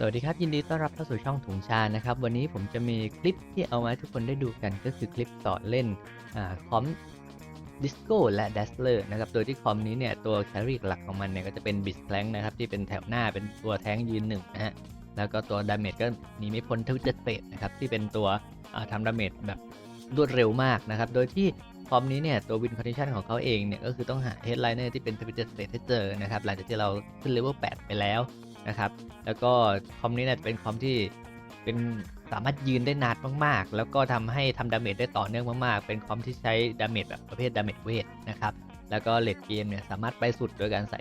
สวัสดีครับยินดีต้อนรับเข้าสู่ช่องถุงชานะครับ วันนี้ผมจะมีคลิปที่เอามาให้ทุกคนได้ดูกันก็คือคลิปสอนเล่นอคอมดิสโก้และ d a สเลอร์นะครับ โดยที่คอมนี้เนี่ยตัวแครี่หลักของมันเนี่ยก็จะเป็นบิสแ l ลงนะครับที่เป็นแถวหน้าเป็นตัวแท้งยืนหนึ่งนะฮะแล้วก็ตัวดาเมจก็หนีไม่พ้นทวิตเตอร์เตนะครับที่เป็นตัวอ่าทำดาเมจแบบรวดเร็วมากนะครับ โดยที่คอมนี้เนี่ยตัววินคอนดิชันของเขาเองเนี่ยก็คือต้องหาเฮดไลเนอร์ที่เป็นทวิตเตอร์เตให้เจอนะครับหลังจากที่เราขึ้นเลเวล8ไปแล้ว นะครับ แล้วก็คอมนี้เนี่ยเป็นคอมที่เป็นสามารถยืนได้นานมากๆ แล้วก็ทำให้ทำดาเมจได้ต่อเนื่องมากๆ เป็นคอมที่ใช้ดาเมจแบบประเภทดาเมจเวทนะครับ แล้วก็เลดเกมเนี่ยสามารถไปสุดโดยการใส่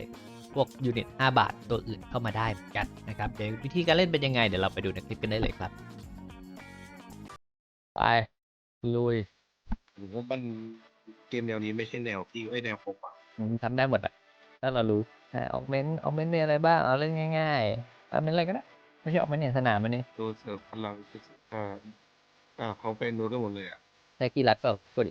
พวกยูนิต 5 บาทตัวอื่นเข้ามาได้เหมือนกันนะครับเดี๋ยววิธีการเล่นเป็นยังไง เดี๋ยวเราไปดูในคลิปกันได้เลยครับ ไปลุยผมว่ามันเกมแนวนี้ไม่ใช่แนวพี่ไอ้ยแนวผมอะอืมทำได้หมดอะถ้าเรารู้ ออกเมนต์ออกเมนต์มีอะไรบ้างเอาเล่นง่ายๆออกเมนต์อะไรก็ได้ไม่ใช่ออกเมนต์เนี่ยสนามมันนี่ตัวเสริมพลังอ่าอ่าเขาเป็นรู้กันหมดเลยอะใช้กีรัดเปล่ากด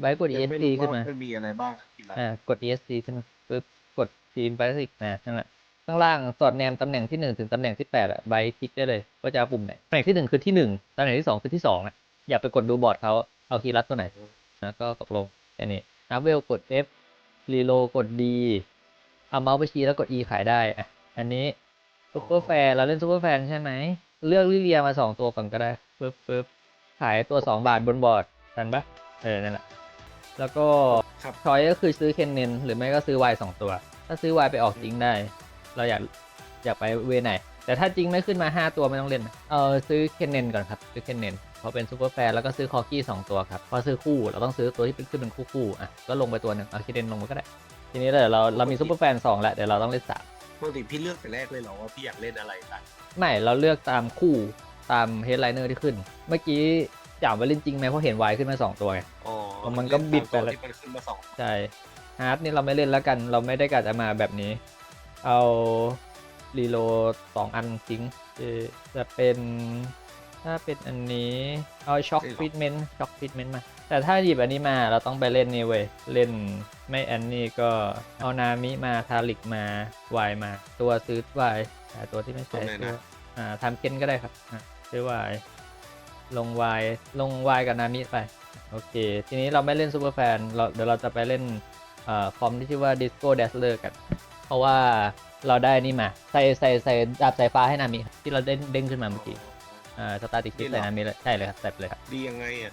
ไว้กดแต่ไม่ ESC รู้ขึ้นว่ามามันมีอะไรบ้างทีละอ่ากด ESC ขึ้นมาปึ๊บกดทีมไปสิกนะนั่นแหละข้างล่างสอดแนมตำแหน่งที่หนึ่งถึงตำแหน่งที่แปดอะใบคลิกได้เลยว่าจะเอาปุ่มไหนตำแหน่งที่หนึ่งคือที่หนึ่งตำแหน่งที่สองคือที่สองนะอย่าไปกดดูบอร์ดเขาเอาคีย์ลัดตัวไหนนะก็ตกลงแค่นี้นับเวลกด F รีโลกด D เอาเมาส์ไปชี้แล้วกด E ขายได้อะอันนี้ซูเปอร์แฟร์เราเล่นซูเปอร์แฟร์ใช่ไหม เลือกลิเลียมาสองตัวก่อนก็ได้ปึ๊บปึ๊บขายตัวสองบาทบนบอร์ดทันปะเออ นั่นแหละ แล้วก็ครับชอยก็คือซื้อเคนเนนหรือไม่ก็ซื้อวายสองตัว ถ้าซื้อวายไปออกจริงได้ เราอยากอยากไปเวไหน แต่ถ้าจริงไม่ขึ้นมา 5 ตัวไม่ต้องเล่นนะเออซื้อเคนเนนก่อนครับ ซื้อเคนเนนเพราะเป็นซูเปอร์แฟร์แล้วก็ซื้อคอกี้สองตัวครับ พอซื้อคู่เราต้องซื้อตัวที่เป็นขึ้นเป็นคู่คู่ๆอะ ก็ลงไปตัวหนึ่งเอาเคนเนนลงไปก็ได้ ทีนี้เดี๋ยวเราเรามีซูเปอร์แฟนสองแล้วเดี๋ยวเราต้องเล่นสามปกติพี่เลือกแต่แรกเลยเหรอว่าพี่อยากเล่นอะไรกันไม่เราเลือกตามคู่ตามเฮดไลเนอร์ที่ขึ้น เมื่อกี้จ่ามว่าเล่นจริงไหมเพราะเห็นวายขึ้นมาสองตัวไง อ๋อมันก็บิดไปแล้ว ที่มันขึ้นมาสองใช่ฮาร์ดนี่เราไม่เล่นแล้วกัน เราไม่ได้กะจะมาแบบนี้ เอารีโหลดสองอันทิ้งเอ่อจะเป็นถ้าเป็นอันนี้ เอาช็อคฟิตเมนต์ช็อคฟิตเมนต์มา แต่ถ้าหยิบอันนี้มาเราต้องไปเล่นนี่เว้ย เล่นไม่อันนี้ก็เอานามิมาทาริกมาวายมา ตัวซื้อวายแต่ตัวที่ไม่ใช่ตัวอ่าทำเคนก็ได้ครับอะซื้อวายลงวายลงวายกับนามิไป โอเค ทีนี้เราไม่เล่นซูเปอร์แฟนเราเดี๋ยวเราจะไปเล่นเอ่อคอมที่ชื่อว่า Disco Dazzler กัน เพราะว่าเราได้นี่มา ใส่ใส่ใส่ดาบสายฟ้าให้นามิครับที่เราเด้งเด้งขึ้นมาเมื่อกี้อ่าสตาร์ติคิดใส่นามิเลยใช่เลยครับใส่ไปเลยครับ ดียังไงอะ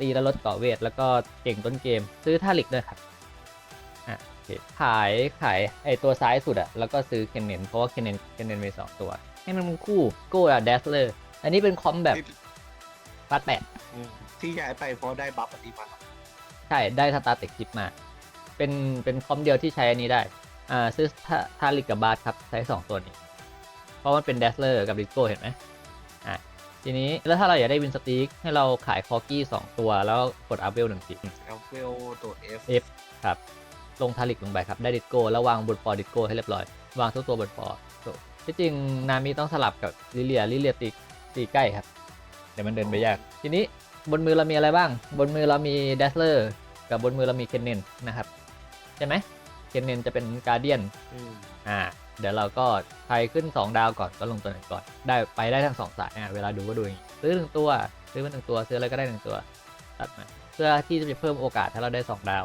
ตีแล้วลดเกาะเวท แล้วก็เก่งต้นเกม ซื้อท่าลิกด้วยครับอะโอเคขายขายไอตัวซ้ายสุดอะแล้วก็ซื้อเคนเนนเพราะว่าเคนเนนเคนเนนมีสองตัว ให้มันเป็นคู่โก้อะเดสเลอร์อันนี้เป็นคอมแบบที่ฟาดแปดอืมที่ย้ายไปเพราะได้บัฟอันนี้มาใช่ได้สตาร์ติกจิปมา เป็นเป็นคอมเดียวที่ใช้อันนี้ได้อ่าซื้อทาทาริกกับบาร์ครับใช้สองตัวนี้ เพราะมันเป็นเดสเลอร์กับริโก้เห็นไหมอะ ทีนี้แล้วถ้าเราอยากได้วินสตีกให้เราขายคอกี้สองตัวแล้วกดอัพเวลหนึ่งทีเอลเฟลตัว F F ครับ ลงทาริกลงไปครับ ได้ดิโก้แล้ววางบนฟอร์ดิโก้ให้เรียบร้อย วางทุกตัวบนฟอร์ที่จริงนามิต้องสลับกับลิเลียลิเลียตีตีใกล้ครับ เดี๋ยวมันเดินไปยาก ทีนี้บนมือเรามีอะไรบ้าง บนมือเรามีเดสเลอร์กับบนมือเรามีเคนเนนนะครับ ใช่ไหมเคนเนนจะเป็นการเดียนอืมอ่า เดี๋ยวเราก็ใครขึ้น 2 ดาวก่อนก็ลงตัวไหนก่อน ได้ไปได้ทั้งสองสายอะเวลาดูก็ดูอย่างนี้ซื้อหนึ่งตัวซื้อมาหนึ่งตัวซื้ออะไรก็ได้หนึ่งตัวตัดมาเพื่อที่จะเพิ่มโอกาสถ้าเราได้ 2 ดาว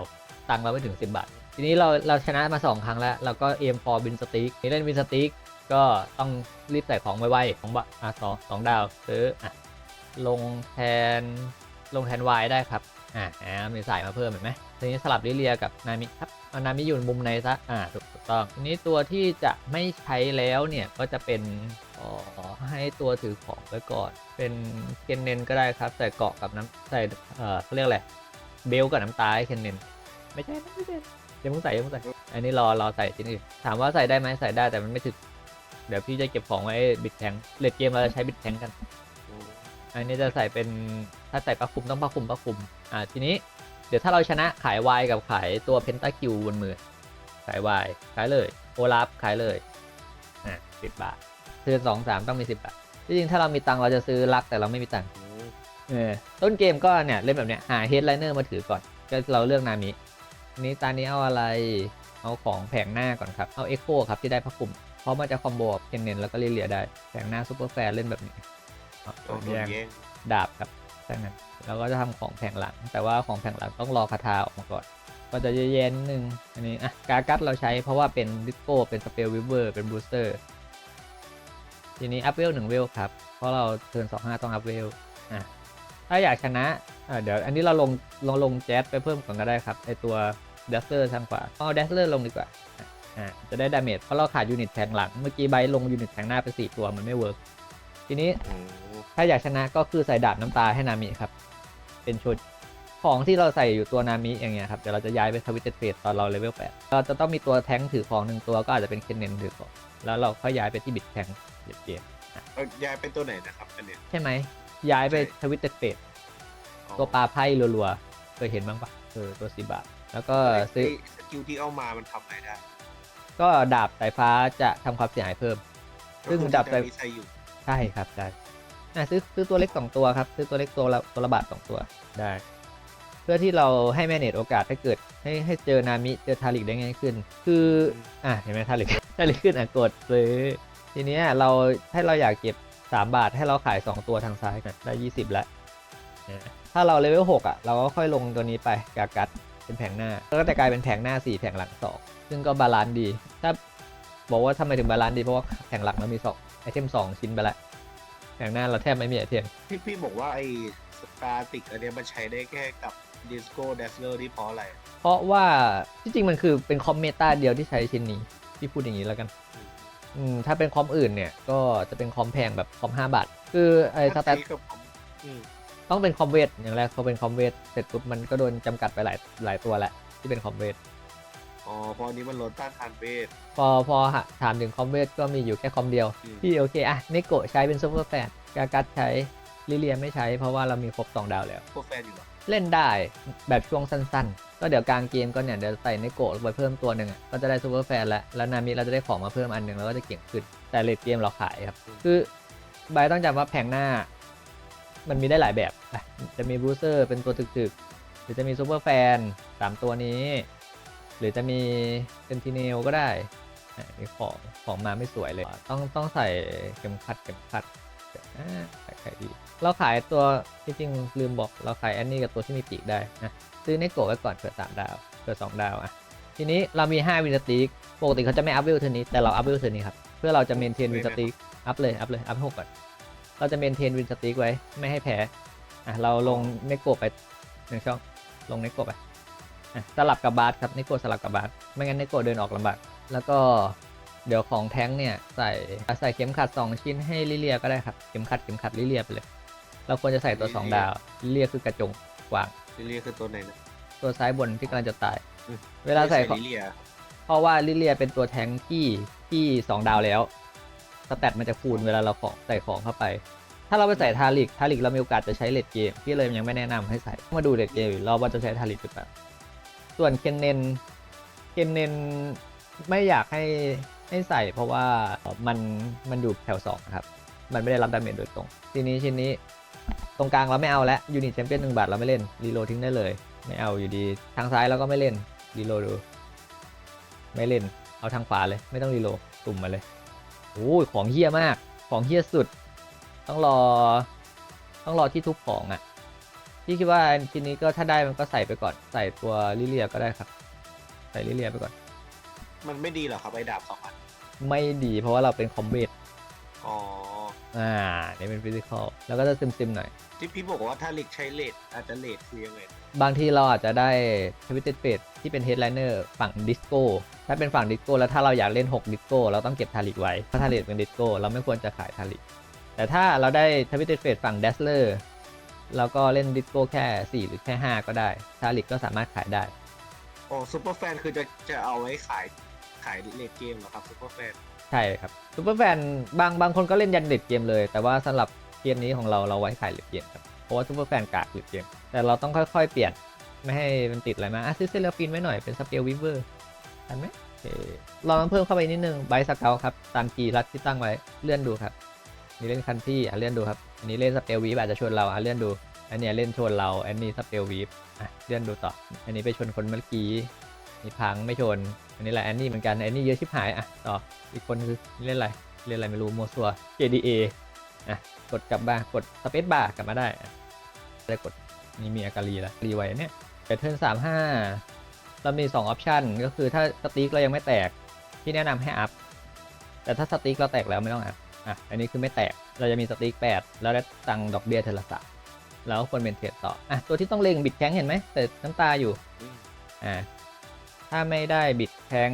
ตังค์เราไม่ถึง 10 บาท ทีนี้เราเราชนะมา 2 ครั้งแล้ว เราก็เอมฟอร์บินสติ๊กนี่เล่นบินสติ๊กก็ต้องรีบใส่ของไวๆของบะอะสองสองดาวซื้ออะลงแทนลงแทน Y ได้ครับอ่ามีสายมาเพิ่มเห็นไหม ทีนี้สลับลิเลียกับนามิครับเอานามิอยู่มุมในซะอ่าถูกต้องทีนี้ตัวที่จะไม่ใช้แล้วเนี่ยก็จะเป็นขอให้ตัวถือของไว้ก่อน เป็นเคนเนนก็ได้ครับ ใส่เกาะกับน้ำใส่เอ่อเขาเรียกอะไรเบลกับน้ำตาให้เคนเนนไม่ใช่ไม่ใช่เดี๋ยวมึงใส่เดี๋ยวมึงใส่อันนี้รอรอใส่ชิ้นอื่นถามว่าใส่ได้ไหมใส่ได้แต่มันไม่ถึงเดี๋ยวพี่จะเก็บของไว้บิดแทงเลดเกมเราจะใช้บิดแทงกันอันนี้จะใส่เป็นถ้าใส่ปลั๊กคุมต้องปลั๊กคุมปลั๊กคุมอ่าทีนี้ เดี๋ยวถ้าเราชนะขายวายกับขายตัวเพนตาคิวบนมือ ขายวายขายเลย โอลาฟขายเลยอะสิบบาทซื้อสองสามต้องมีสิบบาทที่จริงถ้าเรามีตังค์เราจะซื้อลักแต่เราไม่มีตังค์อืมเออต้นเกมก็เนี่ยเล่นแบบเนี้ยหาเฮดไลเนอร์มาถือก่อน ก็เราเลือกนามินี้ตานี้เอาอะไรเอาของแผงหน้าก่อนครับ เอาเอ็กโคครับที่ได้พระคุมเพราะมันจะคอมโบกับเคนเนนแล้วก็ลิเลียได้ แผงหน้าซูเปอร์แฟร์เล่นแบบนี้เอาโดนแย่งแย่งดาบครับ แค่นั้นแล้วก็จะทำของแผงหลัง แต่ว่าของแผงหลังต้องรอคาถาออกมาก่อนก็จะเย็นๆนิดนึงอันนี้อะกากัสเราใช้เพราะว่าเป็นดิสโก้เป็นสเปลวิเวอร์เป็นบูสเตอร์ทีนี้อัพเวลหนึ่งเวลครับ เพราะเราเทิร์นสองห้าต้องอัพเวลอะถ้าอยากชนะอะเดี๋ยวอันนี้เราลงลงลงแจ๊สไปเพิ่มก่อนก็ได้ครับไอตัวเดสเ e อร์ทางขวาเอาเดสเ e อร์ลงดีกว่าอะจะได้ดาเมจเพราะเราขาดยูนิตแทงหลังเมื่อกี้ใบลงยูนิตแทงหน้าไปสี่ตัวมันไม่เวิร์กทีนี้ ถ้าอยากชนะก็คือใส่ดาบน้ำตาให้นามิครับ เป็นชุดของที่เราใส่อยู่ตัวนามิอย่างเงี้ยครับ เดี๋ยวเราจะย้ายไปทวิตเตอร์เฟสตอนเราเลเวลแปดเราจะต้องมีตัวแท้งถือของหนึ่งตัวก็อาจจะเป็นเคนเนนถือของแล้วเราค่อยย้ายไปที่บิดแทงเดียบเดียบเอาย้ายเป็นตัวไหนนะครับอันเนี้ยใช่ไหมย้ายไปใช่ทวิตเตอร์เฟสอ๋อตัวปลาไพ่รัวๆเคยเห็นบ้างปะเออตัวสีบาทแล้วก็ซื้อไอ้สกิลที่เอามามันทำอะไรได้ ก็ดาบสายฟ้าจะทำความเสียหายเพิ่ม ซึ่งก็คือดับที่ไปมีใช้อยู่ใช่ครับได้ อะซื้อซื้อตัวเล็กสองตัวครับ ซื้อตัวเล็กตัวละตัวละบาทสองตัว ได้ เพื่อที่เราให้แมเนจโอกาสให้เกิด ให้ให้เจอนามิเจอทาริกได้ง่ายขึ้น คืออะเห็นไหมทาริกทาริกขึ้นอะกดซื้อ ทีเนี้ยเราถ้าเราอยากเก็บ3บาทให้เราขาย2ตัวทางซ้ายกันได้20แล้วเนี่ยถ้าเราเลเวล6อะเราก็ค่อยลงตัวนี้ไปกากัดเป็นแผงหน้าแล้วก็จะกลายเป็นแผงหน้า4แผงหลัง2ซึ่งก็บาลานซ์ดี ถ้าบอกว่าทำไมถึงบาลานซ์ดีเพราะว่าแผงหลังเรามี2ไอเทม2ชิ้นไปแล้ว แผงหน้าเราแทบไม่มีไอเทม พี่พี่บอกว่าไอ้สตาติกอันเนี้ยมันใช้ได้แค่กับดิสโก้เดสเลอร์ที่เพราะอะไร เพราะว่าที่จริงมันคือเป็นคอมเมตาเดียวที่ใช้ชิ้นนี้ที่พูดอย่างนี้แล้วกัน อืมถ้าเป็นคอมอื่นเนี่ย ก็จะเป็นคอมแพงแบบคอม5บาท คือไอ้สถ้าแตทใช้กับผมอืมต้องเป็นคอมเวทอย่างแรกเขาเป็นคอมเวทเสร็จปุ๊บมันก็โดนจำกัดไปหลายหลายตัวแหละที่เป็นคอมเวท อ๋อเพราะอันนี้มันลดต้านทานเวท พอพอหาถามถึงคอมเวทก็มีอยู่แค่คอมเดียว อืมที่โอเคอะเนโกะใช้เป็นซูเปอร์แฟนกากัสใช้ลิเลียไม่ใช้เพราะว่าเรามีครบ2ดาวแล้ว พวกแฟนอยู่เหรอเล่นได้แบบช่วงสั้นๆ ก็เดี๋ยวกลางเกมก็เนี่ยเดี๋ยวใส่เนโกะลงไปเพิ่มตัวหนึ่งอะก็จะได้ซูเปอร์แฟนแล้วแล้วนามิเราจะได้ของมาเพิ่มอันหนึ่งแล้วก็จะเก่งขึ้นแต่เลดเกมเราขายครับ คือใบต้องจำว่าแผงหน้า มันมีได้หลายแบบอะจะมีบูสเตอร์เป็นตัวถึกๆ หรือจะมีซูเปอร์แฟนสามตัวนี้ หรือจะมีเซนติเนลก็ได้อ่ของของมาไม่สวยเลย ต้องต้องใส่เข็มขัดเข็มขัดเดี๋ยวนะขายขายดี เราขายตัวที่จริงลืมบอก เราขายแอนนี่กับตัวที่มีปีกได้นะซื้อเนโกะไว้ก่อนเผื่อสามดาวเผื่อสองดาวอะ ทีนี้เรามี 5 วินสติกปกติเขาจะไม่อัพเวลเทอร์นี้แต่เราอัพเวลเทอร์นี้ครับ เพื่อเราจะเมนเทนวินสติกอัพเลยอัพเลยอัพหกก่อน เราจะเมนเทนวินสติกไว้ไม่ให้แพ้อะเราลงเนโกะไปหนึ่งช่องลงเนโกะไป สลับกับบาสครับเนโกะสลับกับบาสไม่งั้นเนโกะเดินออกลำบากแล้วก็เดี๋ยวของแท้งเนี่ยใส่ใส่เข็มขัด 2 ชิ้นให้ลิเลียก็ได้ครับเข็มขัดเข็มขัดลิเลียไปเลย เราควรจะใส่ตัว 2 ดาวลิเลียคือกระจงกวางลิเลียคือตัวไหนนะตัวซ้ายบนที่กำลังจะตายอืมเวลาใส่ของลิเลียเพราะว่าลิเลียเป็นตัวแทงค์ที่ที่สองดาวแล้วสแตทมันจะคูณเวลาเราของใส่ของเข้าไป ถ้าเราไปใส่ทาริกทาริกเรามีโอกาสจะใช้เลดเกมพี่เลยยังไม่แนะนำให้ใส่มาดูเลดเกมอยู่รอบว่าจะใช้ทาริกหรือเปล่า ส่วนเคนเนนเคนเนนไม่อยากให้ให้ใส่เพราะว่ามันมันอยู่แถวสองครับ มันไม่ได้รับดาเมจโดยตรง ทีนี้ชิ้นนี้ตรงกลางเราไม่เอาแล้วยูนิตแชมเปี้ยนหนึ่งบาทเราไม่เล่นรีโลทิ้งได้เลย ไม่เอาอยู่ดีทางซ้ายเราก็ไม่เล่นรีโลดูไม่เล่นเอาทางขวาเลย ไม่ต้องรีโลตุ่มมาเลยโอ้ยของเฮี้ยมาก ของเฮี้ยสุด ต้องรอ ต้องรอที่ทุบของอะ่ะ พี่คิดว่าทีนี้ก็ถ้าได้มันก็ใส่ไปก่อนใส่ตัวลิเลียก็ได้ครับ ใส่ลิเลียไปก่อน มันไม่ดีเหรอครับไอ้ดาบสองอันไม่ดีเพราะว่าเราเป็นคอมเบทอ๋ออ่านี่เป็นฟิสิกอลแล้วก็จะซึมๆหน่อย ที่พี่บอกว่าถ้าลิกใช้เลดอาจจะเลดคือยังไงบางทีเราอาจจะได้ทวิตเต็ดเฟสที่เป็นเฮดไลเนอร์ฝั่งดิสโก้ถ้าเป็นฝั่งดิสโก้แล้วถ้าเราอยากเล่น 6 ดิสโก้เราต้องเก็บทาริกไว้เพราะทาริกเป็นดิสโก้เราไม่ควรจะขายทาริกแต่ถ้าเราได้ทวิตเต็ดเฟสฝั่งเดสเลอร์ เราก็เล่นดิสโก้แค่ 4 หรือแค่ 5 ก็ได้ทาริกก็สามารถขายได้อ๋อซูเปอร์แฟนคือจะจะเอาไว้ขายขายเลดเกมเหรอครับซูเปอร์แฟนใช่ครับซูเปอร์แฟนบางบางคนก็เล่นยันเด็ดเกมเลย แต่ว่าสำหรับเกมนี้ของเราเราไว้ขายเหล็กเกมครับเพราะว่าซูเปอร์แฟนกากเหล็กเกม แต่เราต้องค่อยๆ เปลี่ยนไม่ให้มันติดอะไรมาอะซื้อเซเลฟินไว้หน่อยเป็นสเปลวิเวอร์ทันไหมโอเคลองเพิ่มเข้าไปนิดนึงไบสเกลครับตามกีรัดที่ตั้งไว้เลื่อนดูครับนี่เล่นคันที่อะเลื่อนดูครับ อันนี้เล่นสเปลวีฟอาจจะชนเราอะเลื่อนดู อันเนี้ยเล่นชนเรา อันนี้สเปลวีฟอะเลื่อนดูต่อ อันนี้ไปชนคนเมื่อกี้มีพังไม่ชน อันนี้แหละแอนนี่เหมือนกันแอนนี่เยอะชิบหายอะต่ออีกคนคือเล่นอะไรเล่นอะไรไม่รู้โมัวซัว JDA อะกดกลับมากดสเปซบาร์กลับมาได้อะได้กดนี่มีอากาลีแล้วรีไว้เนี่ยแพทเทิร์นสามห้าเรามี 2 ออปชันก็คือถ้าสติ๊กเรายังไม่แตกที่แนะนำให้อัพ แต่ถ้าสติ๊กเราแตกแล้วไม่ต้องอัพอะอันนี้คือไม่แตก เราจะมีสติ๊ก8แล้วได้ตังดอกเบี้ยเทละสามแล้วควรเป็นเทรดต่ออะตัวที่ต้องเล็งบิดแข้งเห็นไหมแต่น้ำตาอยู่อ่าถ้าไม่ได้บิดแข้ง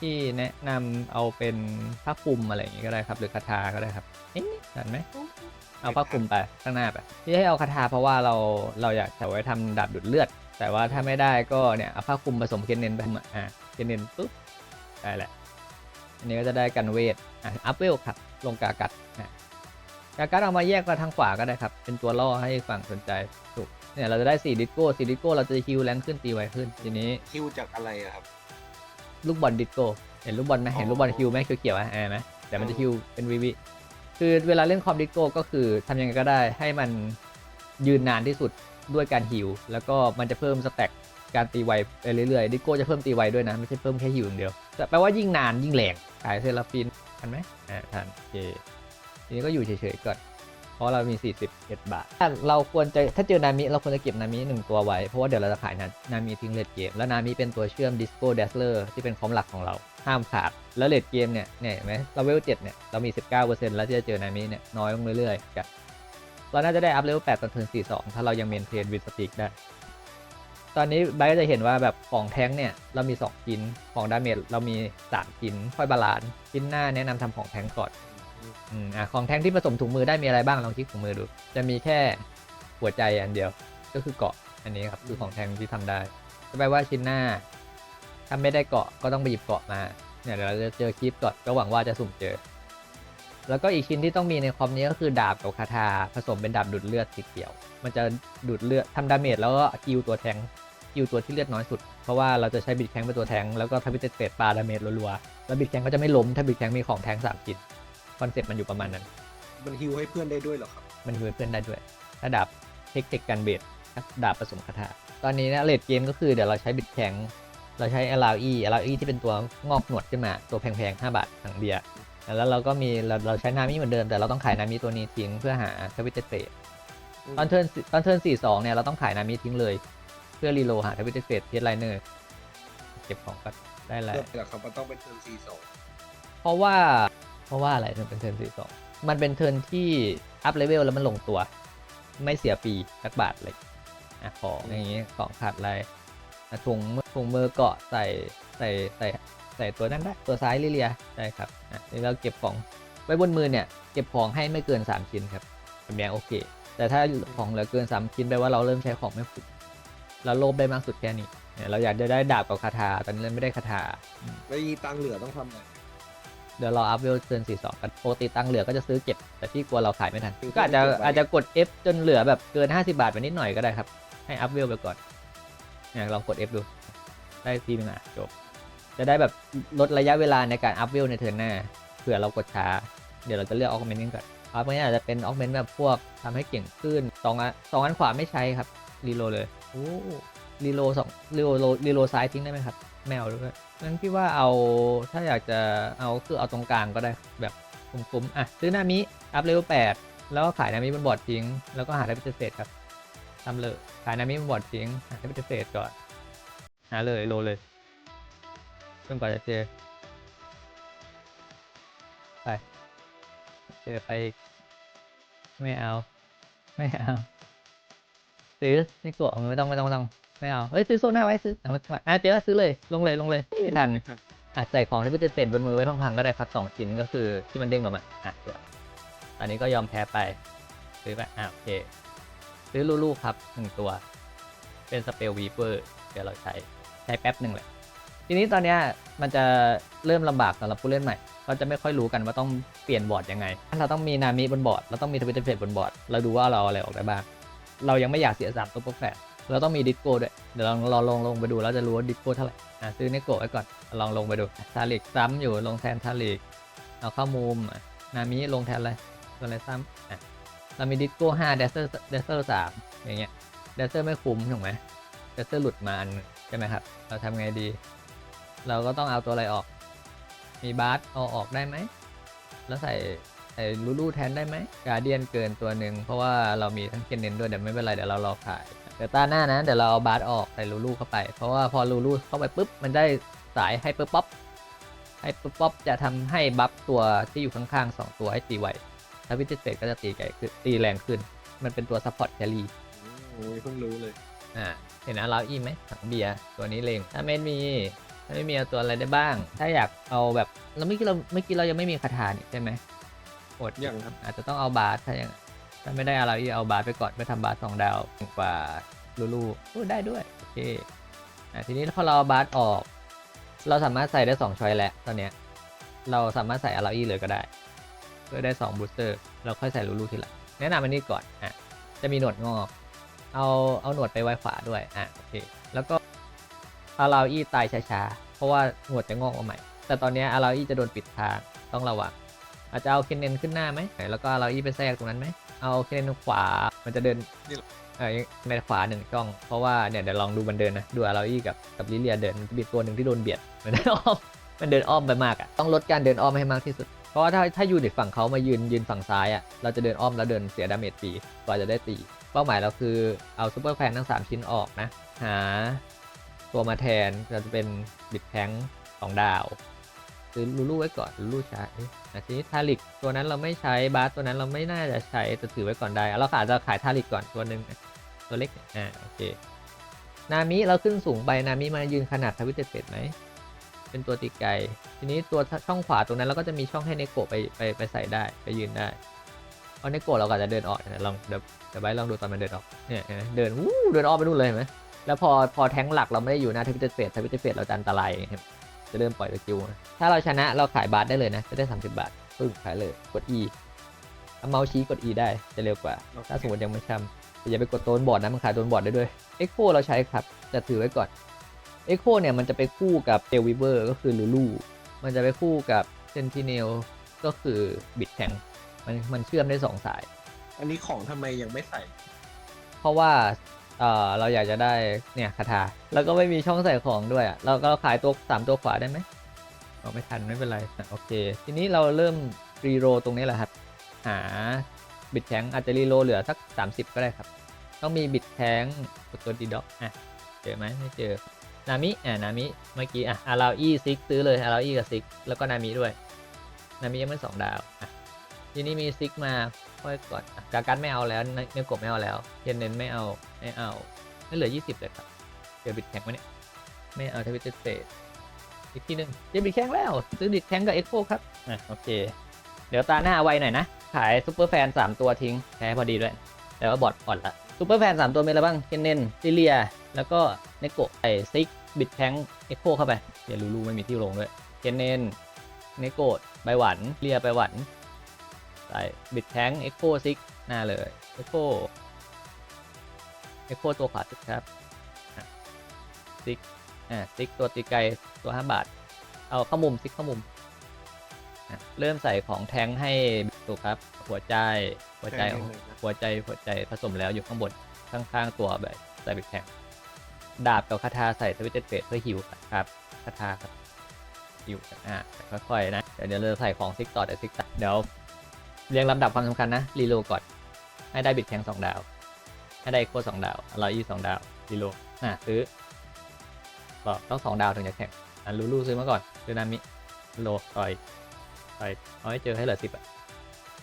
ที่แนะนำเอาเป็นผ้าคลุมอะไรอย่างงี้ก็ได้ครับ หรือคาถาก็ได้ครับเห็นไหมเอาผ้าคลุมไปข้างหน้าไปที่ให้เอาคาถาเพราะว่าเราเราอยากจะไว้ทำดาบดูดเลือด แต่ว่าถ้าไม่ได้ก็เนี่ยเอาผ้าคลุมผสมเคนเนนไปอ่าเคนเนนปุ๊บได้แหละอันนี้ก็จะได้กันเวทอะอัพเวลครับลงกากัดนะ กากัดเอามาแยกมาทางขวาก็ได้ครับ เป็นตัวล่อให้ฝั่งสนใจถูกเนี่ยเราจะได้4ดิสโก้4ดิสโก้เราจะฮิวแรงขึ้นตีไวขึ้น ทีนี้คิวจากอะไรอะครับ ลูกบอลดิสโก้เห็นลูกบอลไหมอ๋อเห็นลูกบอลฮิวไหมเขียวๆไหมอ่าไหมแต่มันจะฮิวเป็นวิวิคือเวลาเล่นคอมดิสโก้ก็คือทำยังไงก็ได้ให้มันยืนนานที่สุดด้วยการฮิวแล้วก็มันจะเพิ่มสแต็กการตีไวไปเรื่อยๆดิสโก้จะเพิ่มตีไวด้วยนะ ไม่ใช่เพิ่มแค่ฮิวอย่างเดียวแต่แปลว่ายิ่งนานยิ่งแรงขายเซราฟินทันไหมอ่าทันโอเค ทีนี้ก็อยู่เฉยๆก่อน เพราะเรามี 41 บาทถ้าเราควรจะถ้าเจอนามิเราควรจะเก็บนามิหนึ่งตัวไว้ เพราะว่าเดี๋ยวเราจะขายนานามิทิ้งเลดเกม แล้วนามิเป็นตัวเชื่อมดิสโก้เดสเลอร์ที่เป็นคอมหลักของเรา ห้ามขาด แล้วเลดเกมเนี่ย เนี่ยเห็นไหมเราเวล7เนี่ย เรามี 19%แล้วที่จะเจอนามิเนี่ยน้อยลงเรื่อยๆกันเราน่าจะได้อัพเลเวล8ตอนเทิร์น42 ถ้าเรายังเมนเทนวินสติกได้ ตอนนี้ไบก็จะเห็นว่าแบบของแท้งเนี่ย เรามี 2 ชิ้น ของดาเมจเรามี 3 ชิ้น ค่อยบาลานซ์ชิ้นหน้าแนะนำทำของแท้งก่อน อืมอะของแท้งที่ผสมถุงมือได้มีอะไรบ้างลองคลิกถุงมือดู จะมีแค่หัวใจอันเดียว ก็คือเกาะอันนี้ครับคือของแท้งที่ทำได้แปลว่าชิ้นหน้า ถ้าไม่ได้เกาะก็ต้องไปหยิบเกาะมาเนี่ยเดี๋ยวเราจะเจอคลิปก่อนก็หวังว่าจะสุ่มเจอ แล้วก็อีกชิ้นที่ต้องมีในคอมนี้ก็คือดาบกับคาถาผสมเป็นดาบดูดเลือดสีเขียว มันจะดูดเลือดทำดาเมจแล้วก็คิวตัวแทงคิวตัวที่เลือดน้อยสุด เพราะว่าเราจะใช้บิดแข้งเป็นตัวแทงแล้วก็ทวิตเตดปาดาเมจรัวๆแล้วบิดแข้งก็จะไม่ล้มถ้าบิดแข้งมีของแทงสามชิ้น คอนเซ็ปต์มันอยู่ประมาณนั้น มันฮิวให้เพื่อนได้ด้วยเหรอครับ มันฮิวเพื่อนได้ด้วยถ้าดาบเทคเทคกันเบดดาบผสมคาถาตอนนี้นะเลดเกมก็คือเดี๋ยวเราใช้บิดแข็ง เราใช้ a l o w e a l o w e ที่เป็นตัวงอกหนวดขึ้นมา ตัวแพงๆ 5 บาทถังเบียร์แล้วเราก็มีเราเราใช้นามิเหมือนเดิม แต่เราต้องขายนามิตัวนี้ทิ้งเพื่อหาทวิตเตอร์เฟสตอนเทิร์นตอนเทิร์น42เนี่ยเราต้องขายนามิทิ้งเลย เพื่อรีโหลดหาทวิตเตอร์เฟสเทสไลเนอร์เก็บของก็ได้แหละเลือกเหรอครับมันต้องเป็นเทิร์นซีสองเพราะว่า เพราะว่าอะไรถึงเป็นเทิร์นสี่สองมันเป็นเทิร์นที่อัพเลเวลแล้วมันลงตัว ไม่เสียฟรีสักบาทเลยอะของอย่างงี้ของขาดอะไรอะถุงมือถุงมือเกาะใส่ใส่ใส่ใส่ตัวนั้นได้ตัวซ้ายเลียๆได้ครับอะนี่เราเก็บของไว้บนมือเนี่ยเก็บของให้ไม่เกิน 3 ชิ้นครับแบบนี้โอเค แต่ถ้าของเหลือเกิน 3 ชิ้นแปลว่าเราเริ่มใช้ของไม่คุ้มเราโลภได้มากสุดแค่นี้เนี่ยเราอยากจะได้ดาบกับคาถาตอนนี้เราไม่ได้คาถาแล้วยีตังค์เหลือต้องทำอะไร เดี๋ยวรออัพเวลเทิร์น42กันปกติตังค์เหลือก็จะซื้อเก็บ แต่พี่กลัวเราขายไม่ทันคือก็อาจจะเก็บไว้อาจจะกด F จนเหลือแบบเกิน 50 บาทไปนิดหน่อยก็ได้ครับ ให้อัพเวลไปก่อนเนี่ยลองกด F ดู ได้ทีนึงอะจบ จะได้แบบลดระยะเวลาในการอัพเวลในเทิร์นหน้า เผื่อเรากดช้า เดี๋ยวเราจะเลือกออกเมนต์ก่อนออกเมนต์อาจจะเป็นออกเมนต์แบบพวกทำให้เก่งขึ้นสองอันสองอันขวาไม่ใช้ครับรีโหลดเลยโอ้รีโหลดสองรีโหลดรีโหลดซ้ายทิ้งได้ไหมครับแมวด้วย งั้นพี่ว่าเอาถ้าอยากจะเอาคือเอาตรงกลางก็ได้แบบคุ้มๆอะซื้อนามิอัพเลเวลแปดแล้วก็ขายนามิบนบอร์ดทิ้ง แล้วก็หาได้พิเศษครับทำเลยขายนามิบนบอร์ดทิ้งหาได้พิเศษก่อนหาเลยโลเลยจนกว่าจะเจอไปเจอไปอีกไม่เอา ไม่เอาซื้อนี่กลัวไม่ต้องไม่ต้องไม่ต้อง ไม่เอาเฮ้ยซื้อโซน่าไว้ซื้อเอามาอะเจอซื้อเลยลงเลยลงเลยไม่ทันอาจใส่ของที่พิเศษบนมือไว้พังๆก็ได้ครับสองชิ้นก็คือที่มันเด้งออกมาอะตัวอันนี้ก็ยอมแพ้ไปซื้อไปอะโอเคซื้อลูกๆครับหนึ่งตัว เป็นสเปลวีเปอร์เดี๋ยวเราใช้ใช้แป๊บหนึ่งเลยทีนี้ตอนเนี้ยมันจะเริ่มลำบากสำหรับผู้เล่นใหม่เราจะไม่ค่อยรู้กันว่าต้องเปลี่ยนบอร์ดยังไงเราต้องมีนามิบนบอร์ด เราต้องมีทวิตเตอร์เฟซบนบอร์ด เราดูว่าเราอาอะไรออกได้บ้าง เรายังไม่อยากเสียสามตัวโปรแฟร์ เราต้องมีดิสโก้ด้วย เดี๋ยวลองลองลงลงไปดูแล้วจะรู้ว่าดิสโก้เท่าไหร่อะซื้อเนโกะไว้ก่อน ลองลงไปดูทาริกซ้ำอยู่ลงแทนทาริกเอาเข้ามุมนามิลงแทนอะไรตัวอะไรซ้ำอะเรามีดิสโก้ห้าเดซเซอร์เดซเซอร์สามอย่างเงี้ยเดซเซอร์ไม่คุ้มถูกไหมเดซเซอร์หลุดมาอันหนึ่งใช่ไหมครับ เราทำไงดี เราก็ต้องเอาตัวอะไรออก มีบาสเอาออกได้ไหม แล้วใส่ใส่ลูลูแทนได้ไหมกาเดียนเกินตัวหนึ่งเพราะว่าเรามีทั้งเคนเนนด้วยเดี๋ยวไม่เป็นไรเดี๋ยวเรารอขาย เดี๋ยวตาหน้านะ เดี๋ยวเราเอาบาสออกใส่ลูลูเข้าไป เพราะว่าพอลูลูเข้าไปปุ๊บ มันได้สายไฮเปอร์ป๊อปไฮเปอร์ป๊อปจะทำให้บัฟตัวที่อยู่ข้างๆสองตัวให้ตีไวถ้าวิจิตเตก็จะตีไกลขึ้นตีแรงขึ้น มันเป็นตัวซัพพอร์ตแครี่โอ้ยเพิ่งรู้เลย อ่า เห็นนะเราอีไหมถังเบียร์ตัวนี้เลงถ้าไม่มีถ้าไม่มีเอาตัวอะไรได้บ้าง ถ้าอยากเอาแบบเราเมื่อกี้เราเมื่อกี้เรายังไม่มีคาถานี่ใช่ไหมอดยังครับอาจจะต้องเอาบาสถ้าอย่าง ถ้าไม่ได้อาราอีเอาบาสไปก่อนไปทำบาสสองดาวกว่าลูลูพูดได้ด้วย โอเคอ่าทีนี้พอเราเอาบาสออก เราสามารถใส่ได้สองช้อยแล้วตอนเนี้ยเราสามารถใส่อาราอีเลยก็ได้ เพื่อได้สองบูสเตอร์ เราค่อยใส่ลูลูทีหลังแนะนำอันนี้ก่อนอะจะมีหนวดงอก เอาเอาหนวดไปไว้ขวาด้วยอะโอเคแล้วก็อาราอี้ตายช้าๆเพราะว่าหนวดจะงอกมาใหม่ แต่ตอนนี้อาราอี้จะโดนปิดทางต้องระวัง อาจจะเอาเคนเนนขึ้นหน้าไหมแล้วก็อาราอี้ไปแทรกตรงนั้นไหมเอาเคนเนนขวา มันจะเดินนี่เหรอเออในขวาหนึ่งช่อง เพราะว่าเนี่ยเดี๋ยวลองดูมันเดินนะ ดูอาราอี้กับกับลิเลียเดินมันจะมีตัวหนึ่งที่โดนเบียดมันเดินอ้อมมันเดินอ้อมไปมากอะต้องลดการเดินอ้อมให้มากที่สุด เพราะว่าถ้าถ้าอยู่ในฝั่งเขามายืนยืนฝั่งซ้ายอะเราจะเดินอ้อมแล้วเดินเสียดาเมจฟรีกว่าจะได้ตี เป้าหมายเราคือเอาซูเปอร์แฟนทั้ง 3 ชิ้นออกนะ หา ตัวมาแทนเราจะเป็นบิดแทงสองดาว ซื้อลูลูไว้ก่อนลูลูใช้อะทีนี้ทาริกตัวนั้นเราไม่ใช้บาสตัวนั้นเราไม่น่าจะใช้แต่ถือไว้ก่อนได้ เราอาจจะขายทาริกก่อนตัวหนึ่งตัวเล็กอ่าโอเคนามิเราขึ้นสูงไปนามิมายืนขนาดทวิตเต็ดไหมเป็นตัวตีไกลทีนี้ตัวช่องขวาตรงนั้นเราก็จะมีช่องให้เนโกะไปไปไปใส่ได้ไปยืนได้เพราะเนโกะเราก็จะเดินออกนะลองเดี๋ยวเดี๋ยวไบร์ทลองดูตอนมันเดินออกเนี่ยเดินวู้เดินออมไปนู่นเลยเห็นไหมแล้วพอพอแท้งหลักเราไม่ได้อยู่หน้าทวิตเฟสทวิตเฟสเราจะอันตรายเห็นไหม จะเริ่มปล่อยสกิลนะถ้าเราชนะเราขายบาทได้เลยนะ จะได้ 30 บาทปึ้งขายเลยกด E เอาเมาส์ชี้กด E ได้จะเร็วกว่า โอเค ถ้าสมมติยังไม่ช้ำแต่อย่าไปกดโตนบอร์ดนะมันขายโตนบอร์ดได้ด้วย Echo เราใช้ครับจะถือไว้ก่อน Echo เนี่ยมันจะไปคู่กับเ e ลวิเวอร์ก็คือลูลูมันจะไปคู่กับเซนติเนลก็คือบิดแทงมันมันเชื่อมได้2สาย อันนี้ของทำไมยังไม่ใส่ เพราะว่า เออเราอยากจะได้เนี่ยคาถาแล้วก็ไม่มีช่องใส่ของด้วยอะเราก็ขายตัว3ตัวขวาได้ไหมเอาไม่ทันไม่เป็นไรอะโอเค ทีนี้เราเริ่มรีโรตรงนี้แหละครับ หาบิดแทงอาจจะรีโรเหลือสัก 30 ก็ได้ครับ ต้องมีบิดแทงตัวดีด็อกอะเจอไหมไม่เจอนามิอ่านามิเมื่อกี้อะอาราอีซิกซื้อเลยอาราอีกับซิกแล้วก็นามิด้วย นามิยังไม่สองดาวอะทีนี้มีซิกมา ค่อยก่อนกากันไม่เอาแล้วเนโกะไม่เอาแล้วเทนเนนไม่เอาไม่เอาไม่เหลือ 20 เลยครับเดี๋ยวบิดแข็งวะเนี่ยไม่เอาทวิตเตอร์อีกทีหนึ่งเดี๋ยบิดแข็งแล้ว ซื้อบิดแข็งกับเอ็กโคครับอะโอเค เดี๋ยวตาหน้าไวหน่อยนะ ขายซูเปอร์แฟน 3 ตัวทิ้งแพ้พอดีด้วยแล้วก็บอดอ่อนละซูเปอร์แฟน 3 ตัวมีอะไรบ้างเคนเนนซิเลีย แล้วก็เนโกะไอซิก บิดแทงเอ็กโคเข้าไป เดี๋ยวลูลูไม่มีที่ลงด้วยเคนเนนเนโกะใบหวันเลียไปหวัน ใส่บิดแทงเอ็กโคซิกหน้าเลยเอ็กโคเอ็กโคตัวขวาสุดครับซิกอ่าซิกตัวตีไกลตัว 5 บาท เอาเข้ามุมซิกเข้ามุมอะเริ่มใส่ของแทงให้ถูกครับ หัวใจหัวใจแทงยังไงนะหัวใจหัวใจผสมแล้วอยู่ข้างบนข้างๆตัวแบบใส่บิดแทงดาบกับคาถาใส่ทวิตเตอร์เฟสเพื่อฮิวครับคาถาครับฮิวกันอะค่อยๆนะเดี๋ยวเดี๋ยวเราใส่ของซิกต่อแต่ซิกตัดเดี๋ยว เรียงลำดับความสำคัญนะรีโลก่อน ให้ได้บิดแทงสองดาว ให้ได้โคสองดาวอร่อยอีสองดาวรีโลดอะซื้อก็ต้องสองดาวถึงจะแข่งอะลูลูซื้อมาก่อนซื้อนามิโลต่อยต่อยเอาให้เจอให้เหลือสิบอะ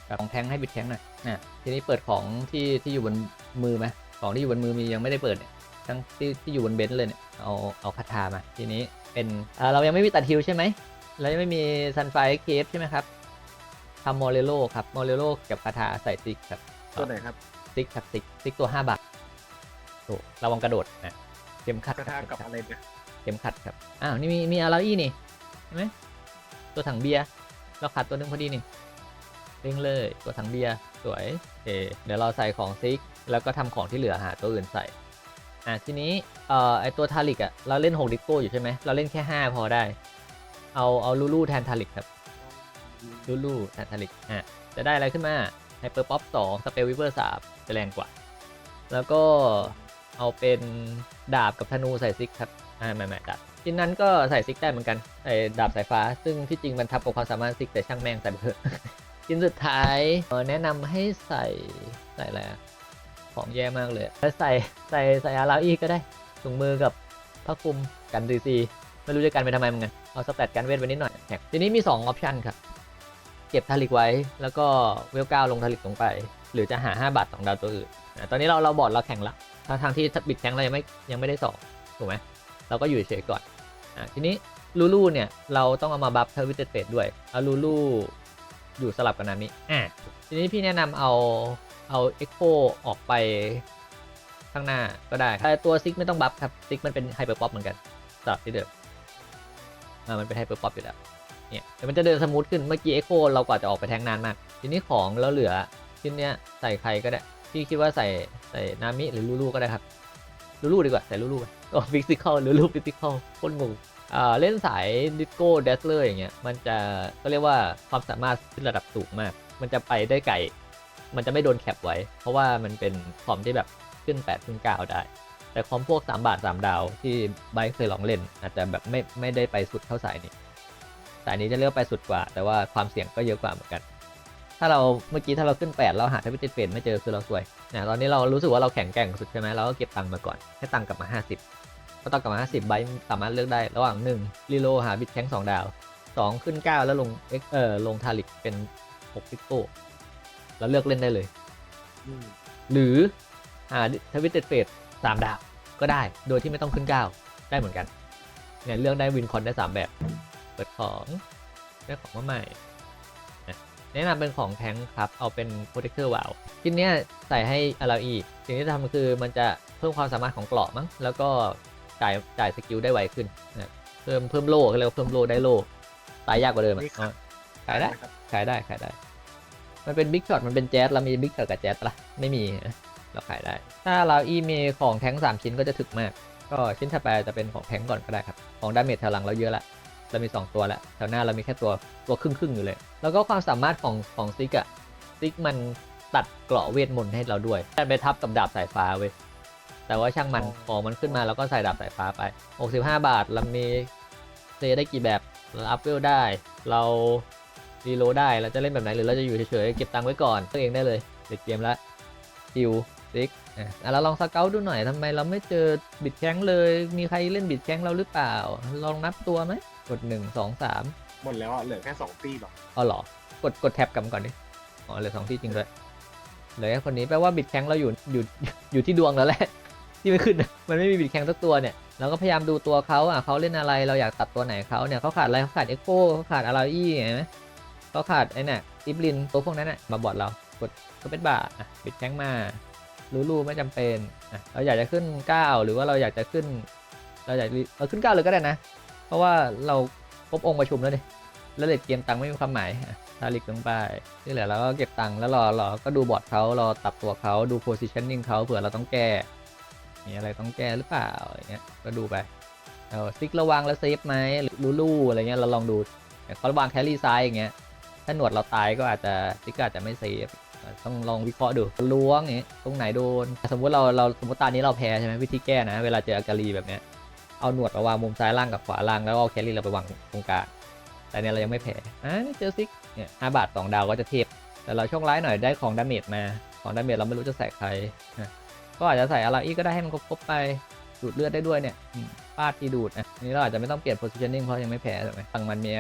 กับของแทงให้บิดแทงหน่อยอะทีนี้เปิดของที่ที่อยู่บนมือไหมของที่อยู่บนมือมียังไม่ได้เปิดเนี่ยทั้งที่ที่อยู่บนเบนซ์เลยเนี่ยเอาเอาคาถามา ทีนี้เป็นอ่าเรายังไม่มีตัดฮิวใช่ไหมเรายังไม่มีซันไฟเคฟใช่ไหมครับ ทำโมเรโลครับโมเรโลกับคาถาใส่ซิกครับตัวไหนครับซิกครับซิกซิกตัว5บาทโอ้ระวังกระโดดนะเข็มขัดกระคทารับกับอะไรนะเข็มขัดครับอ้าวนี่มีมีอาราอี้นี่เห็นไหมตัวถังเบียร์เราขาดตัวหนึงพอดีนี่เร่งเลยตัวถังเบียร์สวยโอเคเดี๋ยวเราใส่ของซิกแล้วก็ทำของที่เหลือหาตัวอื่นใส่อะทีนี้เอ่อไอตัวทาริกอะเราเล่น6ดิโก้อยู่ใช่ไหมเราเล่นแค่ 5 พอได้ เอาเอาลูลูแทนทาริกครับ ลูลูแทนทาริกอะจะได้อะไรขึ้นมาไฮเปอร์ป๊อปสองสเปลวิเวอร์สามจะแรงกว่า แล้วก็เอาเป็นดาบกับธนูใส่ซิกครับอ่าไม่ไม่ดาบชิ้นนั้นก็ใส่ซิกได้เหมือนกันใส่ดาบสายฟ้า ซึ่งที่จริงมันทับกับความสามารถซิกแต่ช่างแม่งใส่เถอะชิ้นสุดท้ายออแนะนำให้ใส่ใส่อะไรของแย่มากเลยแล้วใส่ใส่ใส่อาราอีก็ได้ถุงมือกับผ้าคลุมกันซีซีไม่รู้จะกันไปทำไมเหมือนกัน เอาสแตทกันเวทไปนิดหน่อยแท็กทีนี้มี 2 ออปชันครับ ก็บทาริกไว้ แล้วก็เวลเก้าลงทาริกลงไป หรือจะหา 5 บาท 2 ดาวตัวอื่นนะตอนนี้เราเราบอร์ดเราแข่งละทางทางที่บิดแข่งเรายังไม่ยังไม่ได้สองถูกไหมเราก็อยู่เฉยก่อนอะทีนี้ลูลูเนี่ยเราต้องเอามาบัฟเทอร์วิเตเตดด้วยเอาลูลูอยู่สลับกับนามิอะทีนี้พี่แนะนำเอาเอาเอ็กโคออกไปข้างหน้าก็ได้แต่ตัวซิกไม่ต้องบัฟครับซิกมันเป็นไฮเปอร์ป๊อปเหมือนกันสลับที่เดิมอ่ามันเป็นไฮเปอร์ป๊อปอยู่แล้ว เนี่ยเดี๋ยวมันจะเดินสมูทขึ้นเมื่อกี้เอ็กโคเรากว่าจะออกไปแทงนานมาก ทีนี้ของแล้วเหลือชิ้นเนี้ยใส่ใครก็ได้พี่คิดว่าใส่ใส่นามิหรือลูลูก็ได้ครับลูลูดีกว่าใส่ลูลูไปก็ฟิสิกอลลูลูฟิสิกอลโคตรงงอ่าเล่นสายดิสโก้เดสเลอร์อย่างเงี้ยมันจะก็เรียกว่าความสามารถที่ระดับสูงมาก มันจะไปได้ไกลมันจะไม่โดนแคปไว้ เพราะว่ามันเป็นคอมที่แบบขึ้น8ขึ้น9ได้ แต่คอมพวก 3 บาท 3 ดาวที่ไบค์เคยลองเล่น อาจจะแบบไม่ไม่ได้ไปสุดเท่าสายนี้ สายนี้จะเลือกไปสุดกว่า แต่ว่าความเสี่ยงก็เยอะกว่าเหมือนกัน ถ้าเราเมื่อกี้ถ้าเราขึ้น 8 เราหาทวิตติดเฟนไม่เจอคือเราซวยนะตอนนี้เรารู้สึกว่าเราแข็งแกร่งสุดใช่ไหมเราก็เก็บตังค์มาก่อนให้ตังค์กลับมา 50ก็ต้องกลับมา 50ใบสามารถเลือกได้ระหว่าง1รีโลหาบิตแข้ง2ดาว 2 ขึ้น 9 แล้วลงเอ็กเออลงทาริกเป็น6พิกโก้แล้วเลือกเล่นได้เลยอืมหรือหาทวิตเตดเฟสสามดาวก็ได้โดยที่ไม่ต้องขึ้น 9 ได้เหมือนกันเนี่ยเลือกได้วินคอนได้ 3 แบบ เปิดของได้ของมาใหม่นะแนะนำเป็นของแทงค์ครับ เอาเป็น protector w o w ชิ้นเนี้ยใส่ให้อาราอีสิ่งที่ทำคือมันจะเพิ่มความสามารถของเกราะมั้ง แล้วก็จ่ายจ่ายสกิลได้ไวขึ้นนะเพิ่มเพิ่มโล่ก็เรียกว่าเพิ่มโล่ได้โล่ตายยากกว่าเดิมอะนี่ครับขายได้ครับขายได้ขายได้ มันเป็นบิ๊กช็อตมันเป็นแจ๊สเรามีบิ๊กช็อตกับแจ๊สปะล่ะไม่มีนะเราขายได้ ถ้าเราอีมีของแท้งสามชิ้นก็จะถึกมาก ก็ชิ้นถัดไปจะเป็นของแท้งก่อนก็ได้ครับ ของดาเมจแถวหลังเราเยอะละ เรามี 2 ตัวแล้วแถวหน้าเรามีแค่ตัวตัวครึ่งครึ่งๆอยู่เลย แล้วก็ความสามารถของของซิกอะซิกมันตัดเกราะเวทมนต์ให้เราด้วยแต่ไปทับกับดาบสายฟ้าเว้ยแต่ว่าช่างมันของมันขึ้นมาแล้วก็ใส่ดาบสายฟ้าไป 65 บาทเรามีเซได้กี่แบบเราอัพเวลได้ เรารีโหลดได้เราจะเล่นแบบไหนหรือเราจะอยู่เฉยๆเก็บตังค์ไว้ก่อนตัวเองได้เลยเด็กเกมละซิลซิกอะอะเราลองสเกลดูหน่อยทำไมเราไม่เจอบิดแข้งเลย มีใครเล่นบิดแข้งเราหรือเปล่า ลองนับตัวไหม กด1 2 3หมดแล้วอะเหลือแค่สองตีหรอกอ๋อเหรอ กดกดแท็บกลับมาก่อนดิ อ๋อเหลือสองที่จริงด้วย เหลือแค่คนนี้แปลว่าบิดแข้งเราอยู่อยู่อยู่ที่ดวงแล้วแหละ ที่ไม่ขึ้นนะมันไม่มีบิดแข้งสักตัวเนี่ย เราก็พยายามดูตัวเขาอะเขาเล่นอะไร เราอยากตัดตัวไหนเขาเนี่ยเขาขาดอะไรเขาขาดเอ็กโคเขาขาดอาราอี้เห็นไหมเขาขาดไอ้เนี่ยอิบลินตัวพวกนั้นน่ะมาบอดเรา กดก็เป็นบ่าอะบิดแข้งมาลูลูไม่จำเป็นอะเราอยากจะขึ้น 9 หรือว่าเราอยากจะขึ้น เราอยากเราขึ้น 9 เลยก็ได้นะ เพราะว่าเราครบองค์ประชุมแล้วดิแล้วเลทเกมตังค์ไม่มีความหมายทาริกลงไปที่เหลือเราก็เก็บตังค์แล้วรอรอก็ดูบอร์ดเขารอตับตัวเขาดู positioning เขาเผื่อเราต้องแก้มีอะไรต้องแก้หรือเปล่าอย่างเงี้ยก็ดูไปเอาซิกระวังแล้วเซฟไหมหรือลูลูอะไรเงี้ยเราลองดูอย่างเขาระวังแครี่ซ้ายอย่างเงี้ยถ้าหนวดเราตายก็อาจจะซิกก็อาจจะไม่เซฟต้องลองวิเคราะห์ดูล้วงอย่างเงี้ยตรงไหนโดน สมมติเราเราสมมติตานี้เราแพ้ใช่ไหมวิธีแก้นะ เวลาเจออากาลีแบบเนี้ย เอาหนวดมาวางมุมซ้ายล่างกับขวาล่างแล้วเอาแครี่เราไปวางตรงกลางแต่เนี่ยเรายังไม่แพ้อ่านี่เจอซิกเนี่ยห้าบาทสองดาวก็จะเทียบแต่เราโชคร้ายหน่อยได้ของดาเมจมาของดาเมจเราไม่รู้จะใส่ใครนะก็อาจจะใส่อาราอีก็ได้ให้มันครบๆไปดูดเลือดได้ด้วยเนี่ยอืมฟาดทีดูดนะนี้เราอาจจะไม่ต้องเปลี่ยน positioning เพราะยังไม่แพ้ถูกไหมฟังมันเมีย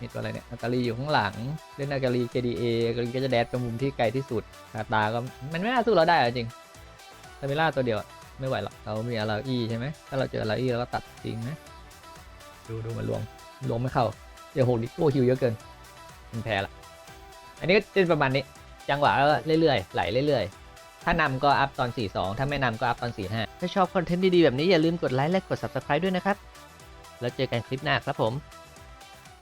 มีตัวอะไรเนี่ยอากาลีอยู่ข้างหลัง เล่นอากาลี KDA อากาลีก็จะแดดไปมุมที่ไกลที่สุดคาตาก็มันไม่น่าสู้เราได้จริงซามิล่าตัวเดียว ไม่ไหวหรอกเรามีอาราอีใช่ไหมถ้าเราเจออาราอีเราก็ตัดทิ้งนะดูดูมันลวงลวงไม่เข้าเดี๋ยวโหดิโก้ฮิวเยอะเกินมันแพ้ละอันนี้ก็เป็นประมาณนี้ จังหวะก็เรื่อยๆไหลเรื่อยๆ ถ้านำก็อัพตอน 4-2 ถ้าไม่นำก็อัพตอน 4-5 ถ้าชอบคอนเทนต์ดีๆ แบบนี้อย่าลืมกดไลค์และกด Subscribe ด้วยนะครับ แล้วเจอกันคลิปหน้าครับผม